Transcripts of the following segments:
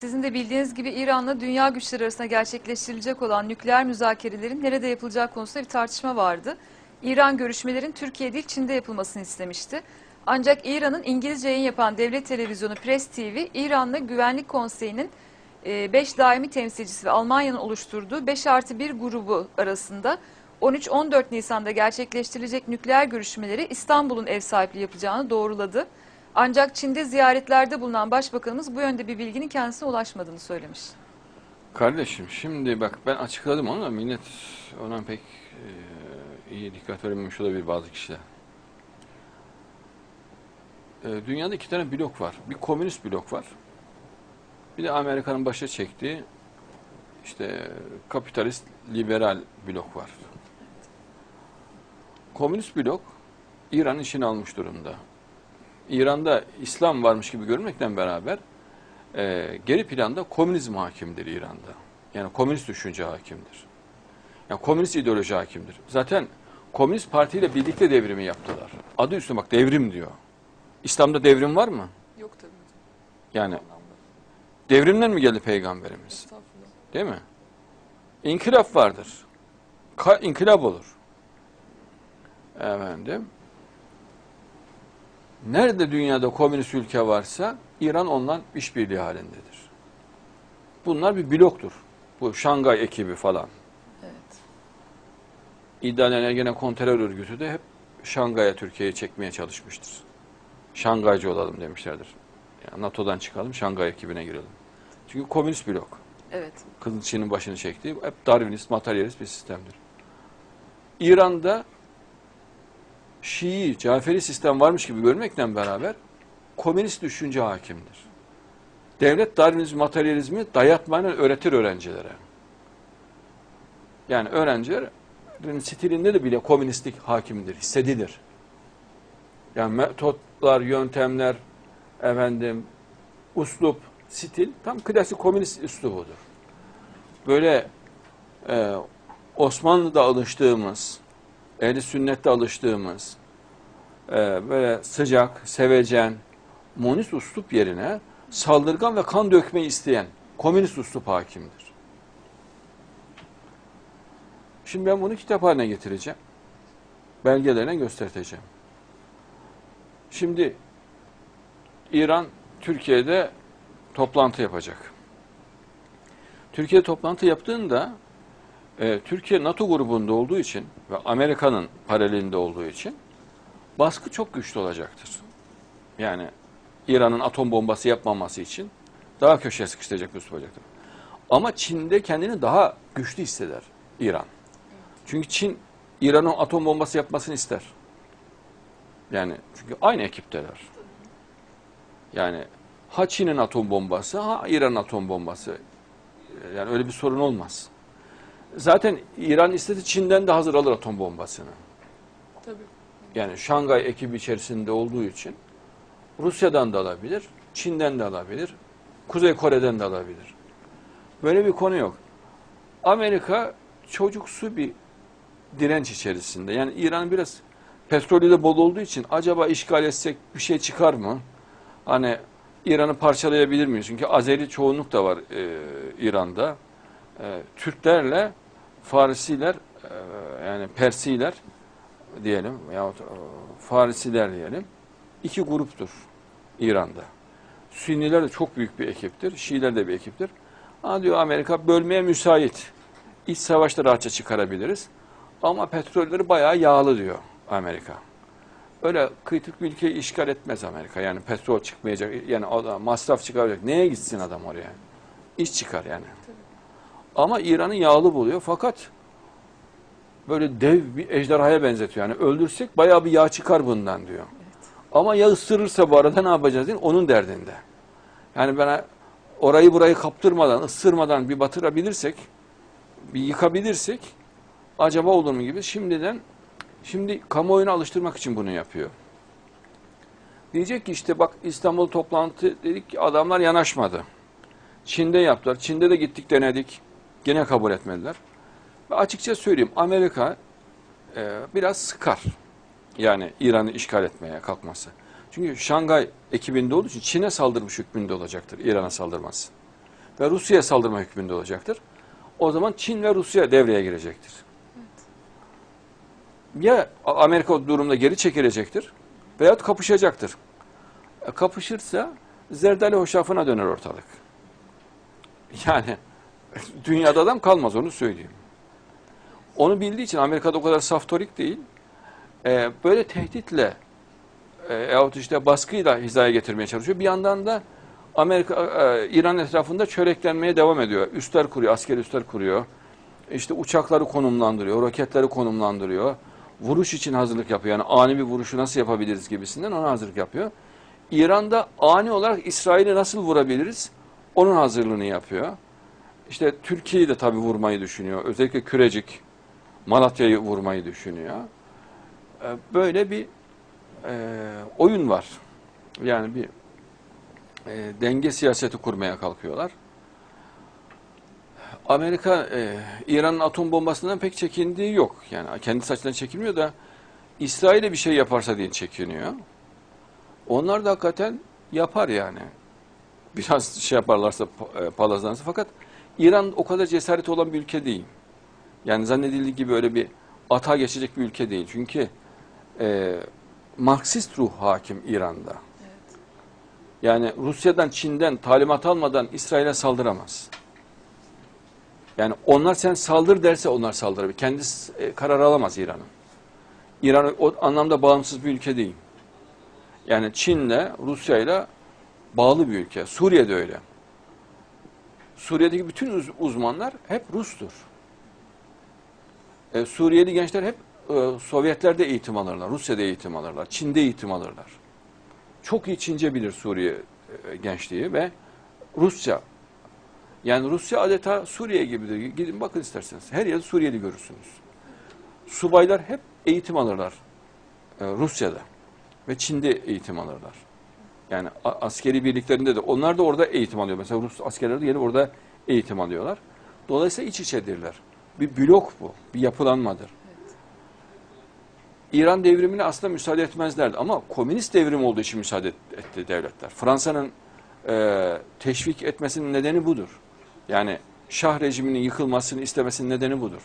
Sizin de bildiğiniz gibi İran'la dünya güçleri arasında gerçekleştirilecek olan nükleer müzakerelerin nerede yapılacağı konusunda bir tartışma vardı. İran görüşmelerin Türkiye değil Çin'de yapılmasını istemişti. Ancak İran'ın İngilizce yayın yapan devlet televizyonu Press TV, İran'la Güvenlik Konseyi'nin 5 daimi temsilcisi ve Almanya'nın oluşturduğu 5 artı 1 grubu arasında 13-14 Nisan'da gerçekleştirilecek nükleer görüşmeleri İstanbul'un ev sahipliği yapacağını doğruladı. Ancak Çin'de ziyaretlerde bulunan başbakanımız bu yönde bir bilginin kendisine ulaşmadığını söylemiş. Kardeşim şimdi bak ben açıkladım onu da millet ona pek e, iyi dikkat verememiş olabilir bazı kişiler. E, dünyada iki tane blok var. Bir komünist blok var. Bir de Amerika'nın başa çektiği işte kapitalist liberal blok var. Komünist blok İran'ın işini almış durumda. İran'da İslam varmış gibi görünmekle beraber e, geri planda komünizm hakimdir İran'da. Yani komünist düşünce hakimdir. Yani komünist ideoloji hakimdir. Zaten komünist partiyle birlikte devrimi yaptılar. Adı üstüne bak devrim diyor. İslam'da devrim var mı? Yok tabii. Yani devrimden mi geldi peygamberimiz? Değil mi? İnkılap vardır. Ka inkılap olur. Efendim. Nerede dünyada komünist ülke varsa İran ondan işbirliği halindedir. Bunlar bir bloktur. Bu Şangay ekibi falan. Evet. İddialarına gene konterör örgütü de hep Şangay'a Türkiye'yi çekmeye çalışmıştır. Şangaycı olalım demişlerdir. Yani NATO'dan çıkalım, Şangay ekibine girelim. Çünkü komünist blok. Evet. Kızıl Çin'in başını çektiği hep Darwinist, materyalist bir sistemdir. İran'da Şii, Caferi sistem varmış gibi görmekle beraber komünist düşünce hakimdir. Devlet Darwinizm, materyalizmi dayatmayla öğretir öğrencilere. Yani öğrencilerin stilinde de bile komünistlik hakimdir, hissedilir. Yani metotlar, yöntemler, efendim, uslup, stil tam klasik komünist üslubudur. Böyle e, Osmanlı'da alıştığımız, ehli sünnette alıştığımız e, böyle sıcak, sevecen, monist uslup yerine saldırgan ve kan dökmeyi isteyen komünist uslup hakimdir. Şimdi ben bunu kitap haline getireceğim. Belgelerine göstereceğim. Şimdi İran Türkiye'de toplantı yapacak. Türkiye toplantı yaptığında e, Türkiye NATO grubunda olduğu için ve Amerika'nın paralelinde olduğu için baskı çok güçlü olacaktır. Yani İran'ın atom bombası yapmaması için daha köşeye sıkıştıracak bir olacaktır. Ama Çin'de kendini daha güçlü hisseder İran. Çünkü Çin İran'ın atom bombası yapmasını ister. Yani çünkü aynı ekipteler. Yani ha Çin'in atom bombası ha İran'ın atom bombası. Yani öyle bir sorun olmaz. Zaten İran istedi Çin'den de hazır alır atom bombasını. Tabii. Yani Şangay ekibi içerisinde olduğu için Rusya'dan da alabilir, Çin'den de alabilir, Kuzey Kore'den de alabilir. Böyle bir konu yok. Amerika çocuksu bir direnç içerisinde. Yani İran biraz petrolü de bol olduğu için acaba işgal etsek bir şey çıkar mı? Hani İran'ı parçalayabilir miyiz? Çünkü Azeri çoğunluk da var e, İran'da. E, Türklerle Farisiler e, yani Persiler diyelim yahut e, Farisiler diyelim iki gruptur İran'da. Sünniler de çok büyük bir ekiptir. Şiiler de bir ekiptir. Ha diyor Amerika bölmeye müsait. İç savaşta rahatça çıkarabiliriz. Ama petrolleri bayağı yağlı diyor Amerika. Öyle kritik bir ülkeyi işgal etmez Amerika. Yani petrol çıkmayacak, yani masraf çıkaracak. Neye gitsin adam oraya? İş çıkar yani. Ama İran'ı yağlı buluyor. Fakat böyle dev bir ejderhaya benzetiyor. Yani öldürsek bayağı bir yağ çıkar bundan diyor. Ama ya ısırırsa bu arada ne yapacağız mi? Onun derdinde. Yani bana orayı burayı kaptırmadan, ısırmadan bir batırabilirsek, bir yıkabilirsek acaba olur mu gibi şimdiden şimdi kamuoyunu alıştırmak için bunu yapıyor. Diyecek ki işte bak İstanbul toplantı dedik ki adamlar yanaşmadı. Çin'de yaptılar. Çin'de de gittik denedik. Gene kabul etmediler. Ve açıkça söyleyeyim Amerika e, biraz sıkar. Yani İran'ı işgal etmeye kalkması. Çünkü Şangay ekibinde olduğu için Çin'e saldırmış hükmünde olacaktır İran'a saldırması. ve Rusya'ya saldırma hükmünde olacaktır. O zaman Çin ve Rusya devreye girecektir. Ya Amerika o durumda geri çekilecektir veyahut kapışacaktır. E, kapışırsa zerdali hoşafına döner ortalık. Yani dünyada adam kalmaz onu söyleyeyim. Onu bildiği için Amerika'da o kadar saftorik değil. E, böyle tehditle e, yahut işte baskıyla hizaya getirmeye çalışıyor. Bir yandan da Amerika e, İran etrafında çöreklenmeye devam ediyor. Üstler kuruyor, askeri üstler kuruyor. İşte uçakları konumlandırıyor, roketleri konumlandırıyor. Vuruş için hazırlık yapıyor. Yani ani bir vuruşu nasıl yapabiliriz gibisinden ona hazırlık yapıyor. İran'da ani olarak İsrail'i nasıl vurabiliriz? Onun hazırlığını yapıyor. İşte Türkiye'yi de tabii vurmayı düşünüyor. Özellikle Kürecik, Malatya'yı vurmayı düşünüyor. E, Böyle bir e, oyun var. Yani bir e, denge siyaseti kurmaya kalkıyorlar. Amerika e, İran'ın atom bombasından pek çekindiği yok. Yani kendi saçından çekinmiyor da İsrail'e bir şey yaparsa diye çekiniyor. Onlar da hakikaten yapar yani. Biraz şey yaparlarsa pa- e, palazlanırsa fakat İran o kadar cesareti olan bir ülke değil. Yani zannedildiği gibi öyle bir ata geçecek bir ülke değil. Çünkü e, Marksist ruh hakim İran'da. Yani Rusya'dan, Çin'den talimat almadan İsrail'e saldıramaz. Yani onlar sen saldır derse onlar saldırır. Kendisi e, karar alamaz İran'ın. İran o anlamda bağımsız bir ülke değil. Yani Çin'le, Rusya'yla bağlı bir ülke. Suriye'de öyle. Suriye'deki bütün uz- uzmanlar hep Rus'tur. E, Suriyeli gençler hep e, Sovyetler'de eğitim alırlar, Rusya'da eğitim alırlar, Çin'de eğitim alırlar. Çok iyi Çince bilir Suriye e, gençliği ve Rusça. Yani Rusya adeta Suriye gibidir. Gidin bakın isterseniz. Her yerde Suriyeli görürsünüz. Subaylar hep eğitim alırlar e, Rusya'da ve Çin'de eğitim alırlar. Yani askeri birliklerinde de onlar da orada eğitim alıyor. Mesela Rus askerleri de gelip orada eğitim alıyorlar. Dolayısıyla iç içedirler. Bir blok bu, bir yapılanmadır. İran devrimine aslında müsaade etmezlerdi ama komünist devrim olduğu için müsaade etti devletler. Fransa'nın e, teşvik etmesinin nedeni budur. Yani Şah rejiminin yıkılmasını istemesinin nedeni budur.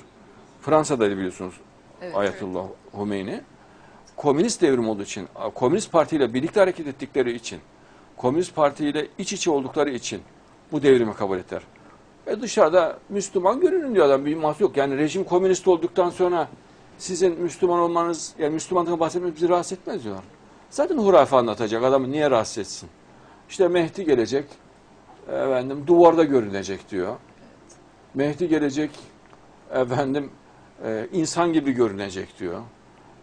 Fransa'da biliyorsunuz Evet. Ayetullah Humeyni. Komünist devrim olduğu için, Komünist Parti ile birlikte hareket ettikleri için, Komünist Parti ile iç içe oldukları için bu devrimi kabul ettiler. E dışarıda Müslüman görünün diyor adam bir mahsur yok. Yani rejim komünist olduktan sonra sizin Müslüman olmanız, yani Müslümanlıktan bahsetmeniz bizi rahatsız etmez diyorlar. Zaten hurafe anlatacak adamı niye rahatsız etsin? İşte Mehdi gelecek, efendim duvarda görünecek diyor. Mehdi gelecek, efendim e, insan gibi görünecek diyor.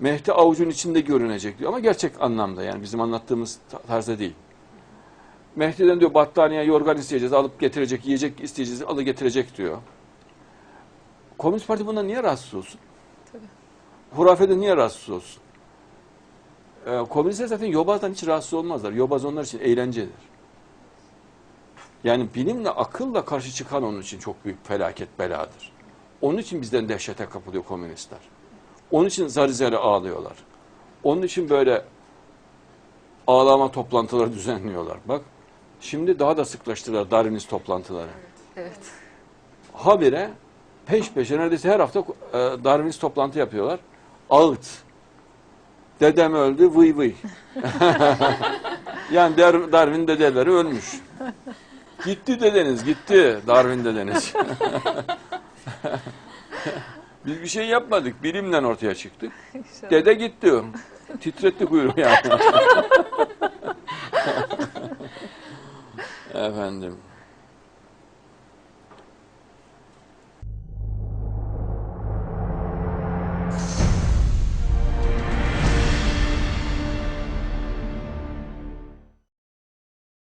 Mehdi avucun içinde görünecek diyor ama gerçek anlamda yani bizim anlattığımız ta- tarzda değil. Mehdi'den diyor battaniye, yorgan isteyeceğiz, alıp getirecek, yiyecek isteyeceğiz, alıp getirecek diyor. Komünist Parti bundan niye rahatsız olsun? Tabii. Hurafede niye rahatsız olsun? Ee, komünistler zaten yobazdan hiç rahatsız olmazlar. Yobaz onlar için eğlencedir. Yani bilimle, akılla karşı çıkan onun için çok büyük felaket, beladır. Onun için bizden dehşete kapılıyor komünistler. Onun için zar zari ağlıyorlar. Onun için böyle ağlama toplantıları düzenliyorlar. Bak şimdi daha da sıklaştırdılar Darwinist toplantıları. Evet. Habire peş peşe neredeyse her hafta e, Darwinist toplantı yapıyorlar. Ağıt. Dedem öldü vıy vıy. yani Der- Darwin dedeleri ölmüş. Gitti dedeniz gitti Darwin dedeniz. Biz bir şey yapmadık. Bilimle ortaya çıktık. İnşallah. Dede gitti. Titretti kuyruğu yani. Efendim.